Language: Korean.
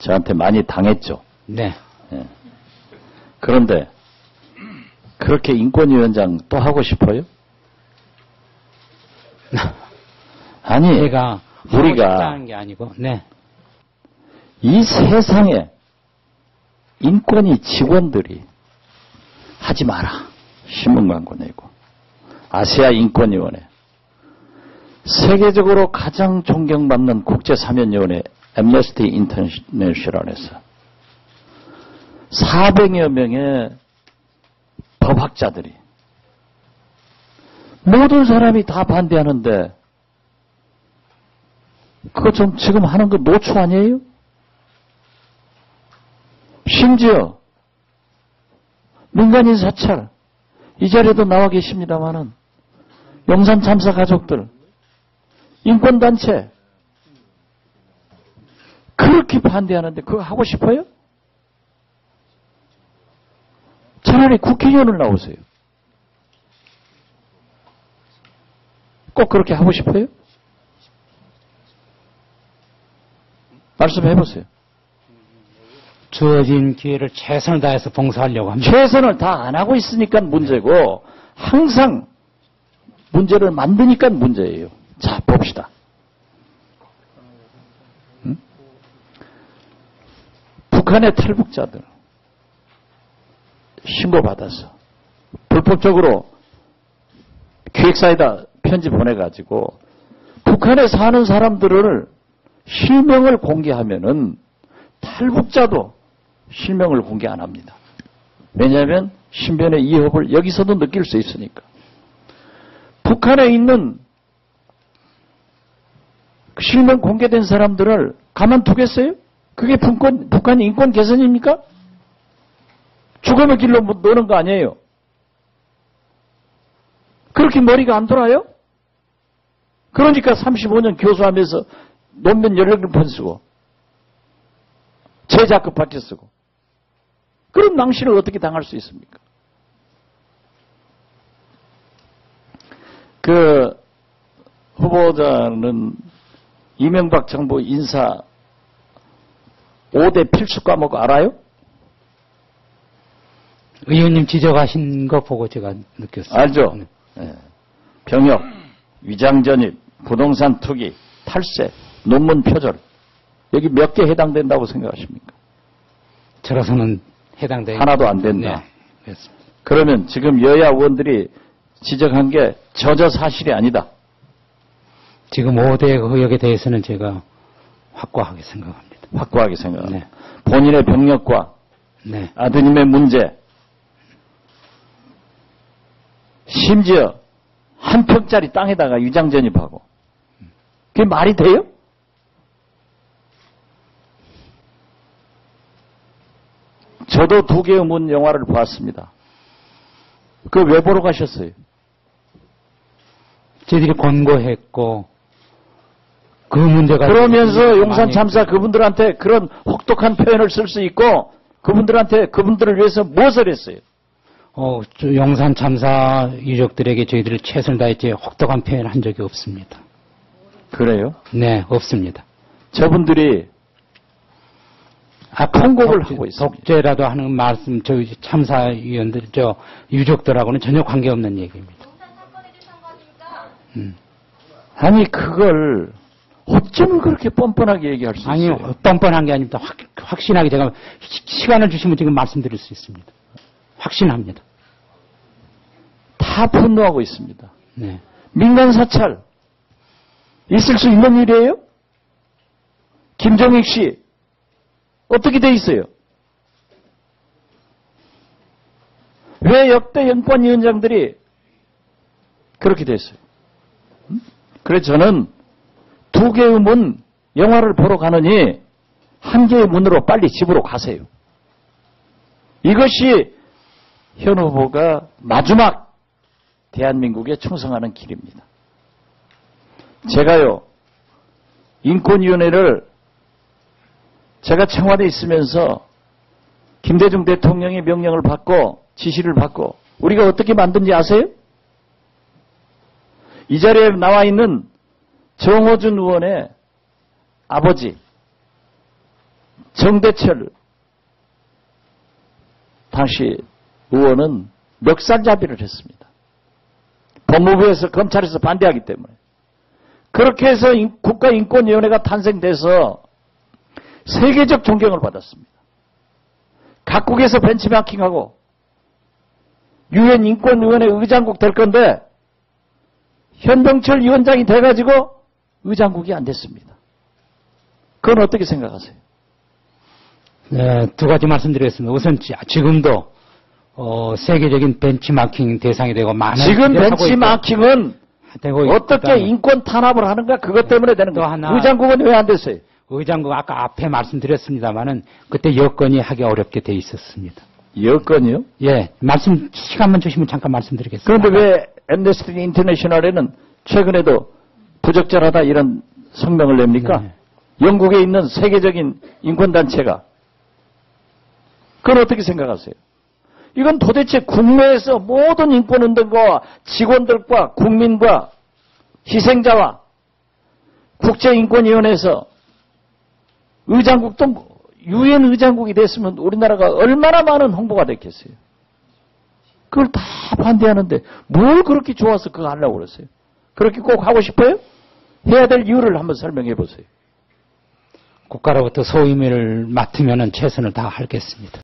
저한테 많이 당했죠. 네. 예. 그런데 그렇게 인권위원장 또 하고 싶어요? 아니, 제가 우리가 게 아니고, 네. 이 세상에 인권위 직원들이 하지 마라. 신문 광고 내고. 아시아 인권위원회. 세계적으로 가장 존경받는 국제사면위원회 엠네스티 인터내셔널에서 400여 명의 법학자들이 모든 사람이 다 반대하는데 그거 좀 지금 하는 거 노초 아니에요? 심지어 민간인 사찰 이 자리에도 나와 계십니다마는 영산 참사 가족들 인권단체 그렇게 반대하는데 그거 하고 싶어요? 차라리 국회의원을 나오세요. 꼭 그렇게 하고 싶어요? 말씀해 보세요. 주어진 기회를 최선을 다해서 봉사하려고 합니다. 최선을 다 안 하고 있으니까 문제고 항상 문제를 만드니까 문제예요. 자, 봅시다. 북한의 탈북자들 신고받아서 불법적으로 기획사에다 편지 보내가지고 북한에 사는 사람들을 실명을 공개하면은 탈북자도 실명을 공개 안 합니다. 왜냐하면 신변의 이협을 여기서도 느낄 수 있으니까. 북한에 있는 실명 공개된 사람들을 가만두겠어요? 그게 북한, 북한 인권 개선입니까? 죽음의 길로 노는 거 아니에요? 그렇게 머리가 안 돌아요? 그러니까 35년 교수하면서 논문 16편 쓰고 제자급 받쳐 쓰고 그런 낭신을 어떻게 당할 수 있습니까? 그 후보자는 이명박 정부 인사 5대 필수 과목 알아요? 의원님 지적하신 거 보고 제가 느꼈어요. 알죠? 네. 예. 병역, 위장전입, 부동산 투기, 탈세, 논문 표절. 여기 몇 개 해당된다고 생각하십니까? 저로서는 해당되는 하나도 안 된다. 네. 그러면 지금 여야 의원들이 지적한 게 저저 사실이 아니다. 지금 5대 의혹에 대해서는 제가 확고하게 생각합니다. 확고하게 생각합니다. 네. 본인의 병력과 네. 아드님의 문제, 심지어 한 평짜리 땅에다가 위장 전입하고 그게 말이 돼요? 저도 두 개의 문 영화를 보았습니다. 그 왜 보러 가셨어요? 저희들이 권고했고 그 문제가 그러면서 용산 참사 그분들한테 그런 혹독한 표현을 쓸 수 있고 그분들한테 그분들을 위해서 무엇을 했어요? 어, 저 용산 참사 유족들에게 저희들이 최선을 다했지 혹독한 표현을 한 적이 없습니다. 그래요? 네, 없습니다. 저분들이 아, 통곡을 독- 하고 있습니다. 독재라도 하는 말씀, 저 참사위원들, 저 유족들하고는 전혀 관계없는 얘기입니다. 음. 아니 그걸 어쩜 그렇게 뻔뻔하게 얘기할 수 아니요, 있어요? 뻔뻔한 게 아닙니다. 확, 확신하게 제가 시- 시간을 주시면 지금 말씀드릴 수 있습니다. 확신합니다. 다 분노하고 있습니다. 네. 민간 사찰 있을 수 있는 일이에요? 김정익 씨 어떻게 돼 있어요? 왜 역대 연권위원장들이 그렇게 됐어요? 음? 그래서 저는 두 개의 문 영화를 보러 가느니 한 개의 문으로 빨리 집으로 가세요. 이것이 현 후보가 마지막 대한민국에 충성하는 길입니다. 제가요, 인권위원회를 제가 청와대에 있으면서 김대중 대통령의 명령을 받고 지시를 받고 우리가 어떻게 만든지 아세요? 이 자리에 나와 있는 정호준 의원의 아버지 정대철 당시 의원은 멱살잡이를 했습니다. 법무부에서 검찰에서 반대하기 때문에. 그렇게 해서 인- 국가인권위원회가 탄생돼서 세계적 존경을 받았습니다. 각국에서 벤치마킹하고 유엔 인권위원회 의장국 될 건데 현병철 위원장이 돼가지고 의장국이 안 됐습니다. 그건 어떻게 생각하세요? 네, 두 가지 말씀드리겠습니다. 우선 지- 지금도 어, 세계적인 벤치마킹 대상이 되고 많은 지금 벤치마킹은 어떻게 인권 탄압을 하는가 그것 때문에 되는 또 거예요. 하나- 의장국은 왜 안 됐어요? 의장국 아까 앞에 말씀드렸습니다마는 그때 여건이 하기 어렵게 돼 있었습니다. 여건이요? 예, 말씀 시간만 주시면 잠깐 말씀드리겠습니다. 그런데 왜 엠네스티 인터내셔널에는 최근에도 부적절하다 이런 성명을 냅니까? 네. 영국에 있는 세계적인 인권단체가 그건 어떻게 생각하세요? 이건 도대체 국내에서 모든 인권운동가와 직원들과 국민과 희생자와 국제인권위원회에서 의장국도 유엔 의장국이 됐으면 우리나라가 얼마나 많은 홍보가 됐겠어요. 그걸 다 반대하는데 뭘 그렇게 좋아서 그거 하려고 그랬어요? 그렇게 꼭 하고 싶어요? 해야 될 이유를 한번 설명해 보세요. 국가로부터 소임을 맡으면 최선을 다하겠습니다.